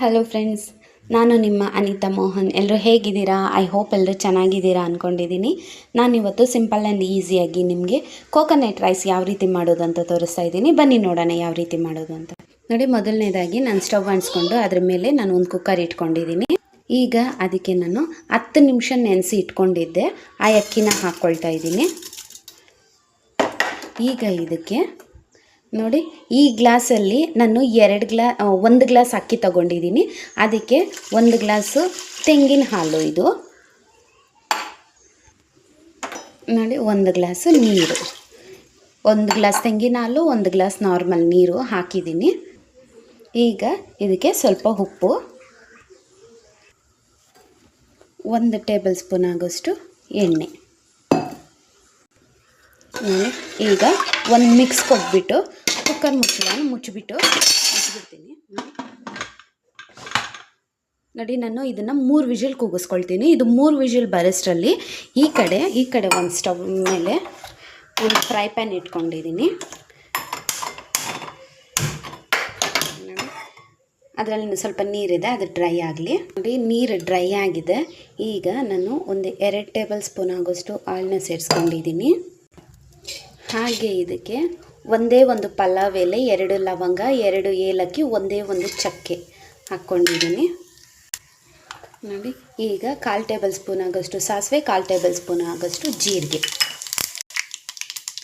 Hello friends ನಾನು ನಿಮ್ಮ ಅನಿತಾ ಮೋಹನ್. ಎಲ್ಲರೂ ಹೇಗಿದ್ದೀರಾ? ಐ ಹೋಪ್ ಎಲ್ಲರೂ ಚೆನ್ನಾಗಿದ್ದೀರಾ ಅಂದ್ಕೊಂಡಿದ್ದೀನಿ ನಾನಿವತ್ತು ಸಿಂಪಲ್ ಆ್ಯಂಡ್ ಈಸಿಯಾಗಿ ನಿಮಗೆ ಕೋಕೋನಟ್ ರೈಸ್ ಯಾವ ರೀತಿ ಮಾಡೋದು ಅಂತ ತೋರಿಸ್ತಾ ಇದ್ದೀನಿ. ಬನ್ನಿ ನೋಡೋಣ ಯಾವ ರೀತಿ ಮಾಡೋದು ಅಂತ ನೋಡಿ, ಮೊದಲನೇದಾಗಿ ನಾನು ಸ್ಟವ್ ಅಂಟಿಸ್ಕೊಂಡು ಅದ್ರ ಮೇಲೆ ನಾನು ಒಂದು ಕುಕ್ಕರ್ ಇಟ್ಕೊಂಡಿದ್ದೀನಿ. ಈಗ ಅದಕ್ಕೆ ನಾನು ಹತ್ತು ನಿಮಿಷ ನೆನೆಸಿ ಇಟ್ಕೊಂಡಿದ್ದೆ. ಆ ಅಕ್ಕಿನ ಹಾಕ್ಕೊಳ್ತಾ ಇದ್ದೀನಿ. ಈಗ ಇದಕ್ಕೆ ನೋಡಿ, ಈ ಗ್ಲಾಸಲ್ಲಿ ನಾನು ಎರಡು ಗ್ಲಾ ಒಂದು ಗ್ಲಾಸ್ ಅಕ್ಕಿ ತಗೊಂಡಿದ್ದೀನಿ. ಅದಕ್ಕೆ ಒಂದು ಗ್ಲಾಸು ತೆಂಗಿನ ಹಾಲು ಇದು. ನೋಡಿ, ಒಂದು ಗ್ಲಾಸು ನೀರು. ಒಂದು ಗ್ಲಾಸ್ ತೆಂಗಿನ ಹಾಲು, ಒಂದು ಗ್ಲಾಸ್ ನಾರ್ಮಲ್ ನೀರು ಹಾಕಿದ್ದೀನಿ. ಈಗ ಇದಕ್ಕೆ ಸ್ವಲ್ಪ ಉಪ್ಪು. ಒಂದು ಟೇಬಲ್ ಸ್ಪೂನ್ ಆಗೋಷ್ಟು ಎಣ್ಣೆ. ಈಗ ಒಂದು ಮಿಕ್ಸ್ ಕೊಟ್ಬಿಟ್ಟು ಕುಕ್ಕರ್ ಮುಚ್ಚಳನ ಮುಚ್ಚಿಬಿಟ್ಟು ಮುಚ್ಚಿಬಿಡ್ತೀನಿ. ನೋಡಿ, ನಾನು ಇದನ್ನು ಮೂರು ವಿಷಲ್ ಕೂಗಿಸ್ಕೊಳ್ತೀನಿ. ಇದು ಮೂರು ವಿಷಲ್ ಬರೋಷ್ಟರಲ್ಲಿ ಈ ಕಡೆ ಈ ಕಡೆ ಒಂದು ಸ್ಟವ್ ಮೇಲೆ ಒಂದು ಫ್ರೈ ಪ್ಯಾನ್ ಇಟ್ಕೊಂಡಿದ್ದೀನಿ. ಅದರಲ್ಲಿ ಸ್ವಲ್ಪ ನೀರಿದೆ, ಅದು ಡ್ರೈ ಆಗಲಿ. ನೋಡಿ, ನೀರು ಡ್ರೈ ಆಗಿದೆ. ಈಗ ನಾನು ಒಂದು ಎರಡು ಟೇಬಲ್ ಸ್ಪೂನ್ ಆಗೋಷ್ಟು ಆಯಿಲ್ನ ಸೇರಿಸ್ಕೊಂಡಿದ್ದೀನಿ. ಹಾಗೆ ಇದಕ್ಕೆ ಒಂದೇ ಒಂದು ಪಲಾವ್ ಎಲೆ, ಎರಡು ಲವಂಗ, ಎರಡು ಏಲಕ್ಕಿ, ಒಂದೇ ಒಂದು ಚಕ್ಕೆ ಹಾಕ್ಕೊಂಡಿದ್ದೀನಿ. ನೋಡಿ, ಈಗ ಕಾಲು ಟೇಬಲ್ ಸ್ಪೂನ್ ಆಗೋಷ್ಟು ಸಾಸಿವೆ, ಕಾಲು ಟೇಬಲ್ ಸ್ಪೂನ್ ಆಗೋಷ್ಟು ಜೀರಿಗೆ.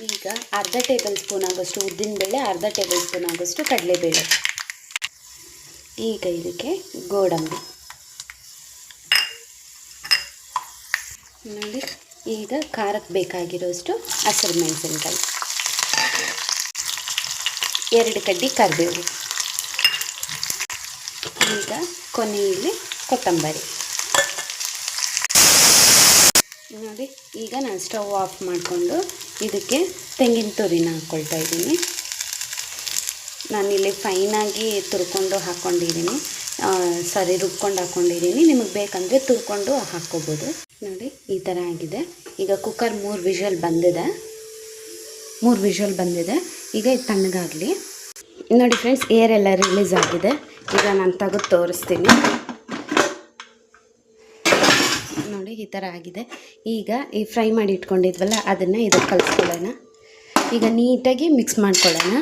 ಈಗ ಅರ್ಧ ಟೇಬಲ್ ಸ್ಪೂನ್ ಆಗೋಷ್ಟು ಉದ್ದಿನಬೇಳೆ ಅರ್ಧ ಟೇಬಲ್ ಸ್ಪೂನ್ ಆಗೋಷ್ಟು ಕಡಲೆಬೇಳೆ. ಈಗ ಇದಕ್ಕೆ ಗೋಡಂಬಿ. ನೋಡಿ, ಈಗ ಖಾರಕ್ಕೆ ಬೇಕಾಗಿರೋಷ್ಟು ಹಸಿರು ಮೆಣಸಿನ್ಕಾಯಿ. ಎರಡು ಕಡ್ಡಿ ಕರಿಬೇವು. ಈಗ ಕೊನೆಯಲ್ಲಿ ಕೊತ್ತಂಬರಿ. ನೋಡಿ, ಈಗ ನಾನು ಸ್ಟವ್ ಆಫ್ ಮಾಡಿಕೊಂಡು ಇದಕ್ಕೆ ತೆಂಗಿನ ತುರಿನ ಹಾಕ್ಕೊಳ್ತಾ ಇದ್ದೀನಿ. ನಾನಿಲ್ಲಿ ಫೈನಾಗಿ ತುರ್ಕೊಂಡು ಹಾಕ್ಕೊಂಡಿದ್ದೀನಿ ಸರಿ ರುಬ್ಕೊಂಡು ಹಾಕ್ಕೊಂಡಿದ್ದೀನಿ ನಿಮಗೆ ಬೇಕಂದರೆ ತುರ್ಕೊಂಡು ಹಾಕ್ಕೋಬೋದು. ನೋಡಿ, ಈ ಥರ ಆಗಿದೆ. ಈಗ ಕುಕ್ಕರ್ ಮೂರು ವಿಷಲ್ ಬಂದಿದೆ. ಮೂರು ವಿಷಲ್ ಬಂದಿದೆ. ಈಗ ಇದು ತಣ್ಣಗಾಗಲಿ. ನೋಡಿ ಫ್ರೆಂಡ್ಸ್ ಏರ್ ಎಲ್ಲ ರಿಲೀಸ್ ಆಗಿದೆ. ಈಗ ನಾನು ತೆಗೆದು ತೋರಿಸ್ತೀನಿ. ನೋಡಿ, ಈ ಥರ ಆಗಿದೆ. ಈಗ ಈ ಫ್ರೈ ಮಾಡಿ ಇಟ್ಕೊಂಡಿದ್ವಲ್ಲ, ಅದನ್ನು ಇದಕ್ಕೆ ಕಲಿಸ್ಕೊಳ್ಳೋಣ. ಈಗ ನೀಟಾಗಿ ಮಿಕ್ಸ್ ಮಾಡ್ಕೊಳ್ಳೋಣ.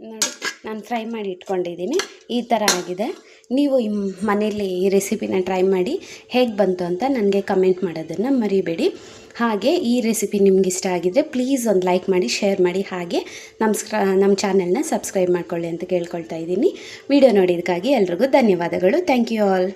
ನೋಡಿ, ನಾನು ಫ್ರೈ ಮಾಡಿ ಇಟ್ಕೊಂಡಿದ್ದೀನಿ. ಈ ಥರ ಆಗಿದೆ. ನೀವು ಮನೇಲಿ ಈ ರೆಸಿಪಿನ ಟ್ರೈ ಮಾಡಿ ಹೇಗೆ ಬಂತು ಅಂತ ನನಗೆ ಕಮೆಂಟ್ ಮಾಡೋದನ್ನು ಮರಿಬೇಡಿ. ಹಾಗೆ ಈ ರೆಸಿಪಿ ನಿಮ್ಗೆ ಇಷ್ಟ ಆಗಿದ್ದರೆ ಪ್ಲೀಸ್ ಒಂದು ಲೈಕ್ ಮಾಡಿ ಶೇರ್ ಮಾಡಿ, ಹಾಗೆ ನಮಸ್ಕಾರ ನಮ್ಮ ಚಾನೆಲ್ನ ಸಬ್ಸ್ಕ್ರೈಬ್ ಮಾಡ್ಕೊಳ್ಳಿ ಅಂತ ಕೇಳ್ಕೊಳ್ತಾ ಇದ್ದೀನಿ. ವಿಡಿಯೋ ನೋಡಿದ್ದಕ್ಕಾಗಿ ಎಲ್ರಿಗೂ ಧನ್ಯವಾದಗಳು. Thank you all